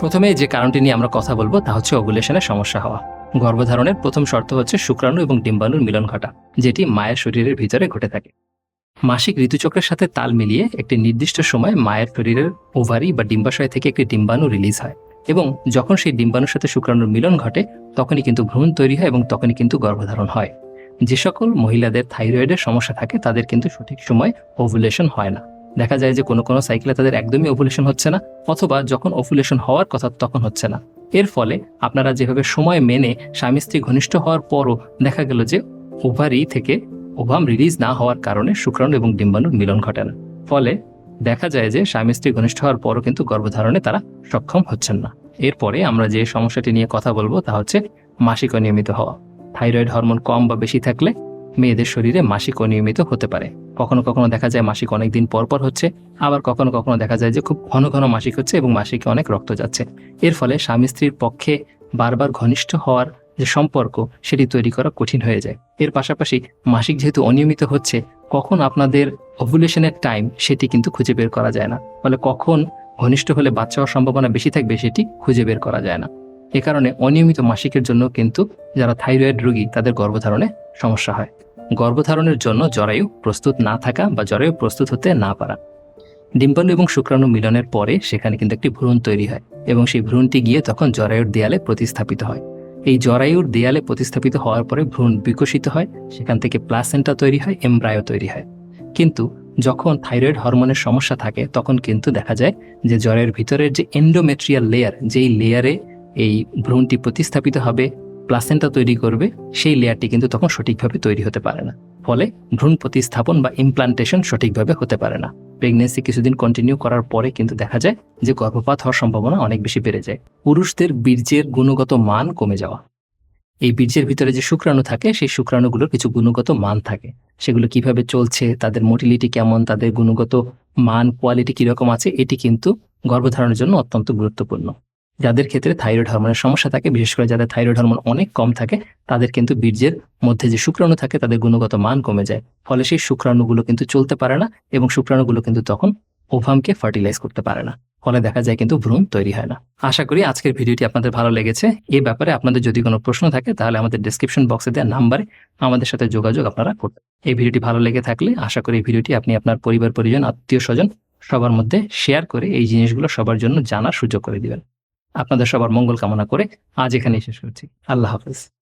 প্রথমে যে কারণটি নিয়ে আমরা কথা বলব তা হচ্ছে ওভুলেশনের সমস্যা হওয়া। গর্ভধারণের প্রথম শর্ত হচ্ছে শুক্রাণু এবং ডিম্বাণুর মিলন ঘটা, যেটি মায়ের শরীরের ভিতরে ঘটে থাকে। মাসিক ঋতুচক্রের সাথে তাল মিলিয়ে একটি নির্দিষ্ট সময় মায়ের শরীরের ওভারি বা ডিম্বাশয় থেকে একটি ডিম্বাণু রিলিজ হয় এবং যখন সেই ডিম্বাণুর সাথে শুক্রাণুর মিলন ঘটে, তখনই কিন্তু ভ্রূণ তৈরি হয় এবং তখনই কিন্তু গর্ভধারণ হয়। যে সকল মহিলাদের থাইরয়েডের সমস্যা থাকে, তাদের কিন্তু সঠিক সময় ওভুলেশন হয় না। দেখা যায় যে কোনো কোনো সাইকেলে তাদের একদমই ওভুলেশন হচ্ছে না, অথবা যখন ওভুলেশন হওয়ার কথা তখন হচ্ছে না। এর ফলে আপনারা যেভাবে সময় মেনে স্বামী স্ত্রী ঘনিষ্ঠ হওয়ার পরও দেখা গেল যে ওভারি থেকে ওভাম রিলিজ না হওয়ার কারণে শুক্রাণু এবং ডিম্বাণুর মিলন ঘটে না। ফলে দেখা যায় যে স্বামী স্ত্রী ঘনিষ্ঠ হওয়ার পরও কিন্তু গর্ভধারণে তারা সক্ষম হচ্ছেন না। এরপরে আমরা যে সমস্যাটি নিয়ে কথা বলব তা হচ্ছে মাসিক অনিয়মিত হওয়া। থাইরয়েড হরমোন কম বা বেশি থাকলে মেয়েদের শরীরে মাসিক অনিয়মিত হতে পারে। কখনো কখনো দেখা যায় মাসিক অনেক দিন পর পর হচ্ছে, আবার কখনো কখনো দেখা যায় যে খুব ঘন ঘন মাসিক হচ্ছে এবং মাসিকে অনেক রক্ত যাচ্ছে। এর ফলে স্বামী স্ত্রীর পক্ষে বারবার ঘনিষ্ঠ হওয়ার যে সম্পর্ক, সেটি তৈরি করা কঠিন হয়ে যায়। এর পাশাপাশি মাসিক যেহেতু অনিয়মিত হচ্ছে, কখন আপনাদের ওভুলেশনের টাইম সেটি কিন্তু খুঁজে বের করা যায় না। ফলে কখন ঘনিষ্ঠ হলে বাচ্চা হওয়ার সম্ভাবনা বেশি থাকবে সেটি খুঁজে বের করা যায় না। এ কারণে অনিয়মিত মাসিকের জন্য কিন্তু যারা থাইরয়েড রোগী, তাদের গর্ভধারণে সমস্যা হয়। গর্ভধারণের জন্য জরায়ু প্রস্তুত না থাকা বা জরায়ু প্রস্তুত হতে না পারা। ডিম্বাণু এবং শুক্রাণু মিলনের পরে সেখানে কিন্তু একটি ভ্রূণ তৈরি হয় এবং সেই ভ্রূণটি গিয়ে তখন জরায়ুর দেয়ালে প্রতিস্থাপিত হয়। এই জরায়ুর দেয়ালে প্রতিস্থাপিত হওয়ার পরে ভ্রূণ বিকশিত হয়, সেখান থেকে প্লাসেন্টা তৈরি হয়, এমব্রায়ো তৈরি হয়। কিন্তু যখন থাইরয়েড হরমোনের সমস্যা থাকে, তখন কিন্তু দেখা যায় যে জ্বরের ভিতরের যে এন্ডোমেট্রিয়াল লেয়ার যেই লেয়ারে এই ভ্রূণটি প্রতিস্থাপিত হবে প্লাসেন্টা তৈরি করবে, সেই লেয়ারটি কিন্তু তখন সঠিকভাবে তৈরি হতে পারে না। ফলে ভ্রূণ প্রতিস্থাপন বা ইমপ্লান্টেশন সঠিকভাবে হতে পারে না। প্রেগনেন্সি কিছুদিন কন্টিনিউ করার পরে কিন্তু দেখা যায় যে গর্ভপাত হওয়ার সম্ভাবনা অনেক বেশি বেড়ে যায়। পুরুষদের বীর্যের গুণগত মান কমে যাওয়া। এই বীর্যের ভিতরে যে শুক্রাণু থাকে, সেই শুক্রাণুগুলোর কিছু গুণগত মান থাকে। সেগুলো কীভাবে চলছে, তাদের মোটিলিটি কেমন, তাদের গুণগত মান কোয়ালিটি কীরকম আছে, এটি কিন্তু গর্ভধারণের জন্য অত্যন্ত গুরুত্বপূর্ণ। যাদের ক্ষেত্রে থাইরয়েড হরমোনের সমস্যা থাকে, বিশেষ করে যাদের থাইরয়েড হরমোন অনেক কম থাকে, তাদের কিন্তু বীর্যের মধ্যে যে শুক্রাণু থাকে, তাদের গুণগত মান কমে যায়। ফলে সেই শুক্রাণুগুলো কিন্তু চলতে পারে না এবং শুক্রাণুগুলো কিন্তু তখন ওভামকে ফার্টিলাইজ করতে পারে না। ফলে দেখা যায় কিন্তু ভ্রূণ তৈরি হয় না। আশা করি আজকের ভিডিওটি আপনাদের ভালো লেগেছে। এই ব্যাপারে আপনাদের যদি কোনো প্রশ্ন থাকে, তাহলে আমাদের ডিসক্রিপশন বক্সে দেওয়া নাম্বারে আমাদের সাথে যোগাযোগ আপনারা করতে এই ভিডিওটি ভালো লেগে থাকলে আশা করি এই ভিডিওটি আপনি আপনার পরিবার, পরিজন আত্মীয় স্বজন সবার মধ্যে শেয়ার করে এই জিনিসগুলো সবার জন্য জানার সুযোগ করে দিবেন। আপনাদের সবার মঙ্গল কামনা করে আজ এখানেই শেষ করছি। আল্লাহ হাফেজ।